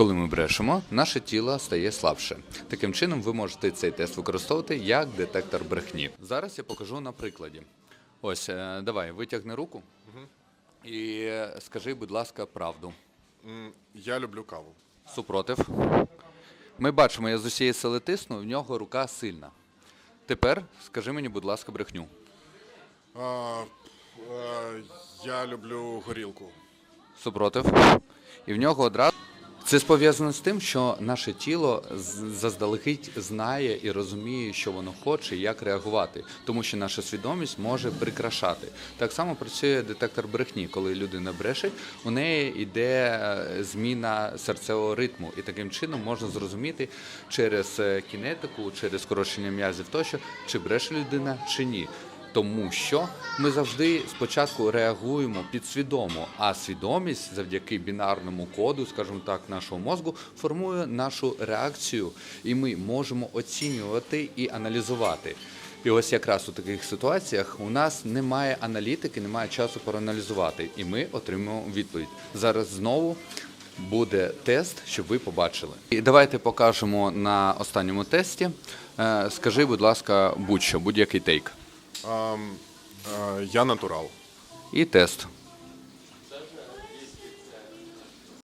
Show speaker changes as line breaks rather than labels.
Коли ми брешемо, наше тіло стає слабше. Таким чином, ви можете цей тест використовувати як детектор брехні. Зараз я покажу на прикладі. Ось, е, давай, витягни руку і скажи, будь ласка, правду.
Я люблю каву.
Супротив. Ми бачимо, я з усієї сили тисну, в нього рука сильна. Тепер скажи мені, будь ласка, брехню.
А, е, я люблю горілку.
супротив, і в нього одразу. Це пов'язано з тим, що наше тіло заздалегідь знає і розуміє, що воно хоче і як реагувати, тому що наша свідомість може прикрашати. Так само працює детектор брехні, коли людина бреше, у неї йде е, зміна серцевого ритму, і таким чином можна зрозуміти через е, кінетику, через скорочення м'язів тощо, чи бреше людина чи ні. Тому що ми завжди спочатку реагуємо підсвідомо, а свідомість завдяки бінарному коду, скажімо так, нашого мозку, формує нашу реакцію, і ми можемо оцінювати і аналізувати. І ось якраз у таких ситуаціях у нас немає аналітики, немає часу проаналізувати, і ми отримуємо відповідь. Зараз знову буде тест, щоб ви побачили. І давайте покажемо на останньому тесті. Е, Скажи, будь ласка, будь-що, будь-який тейк.
А, е, я натурал.
І тест.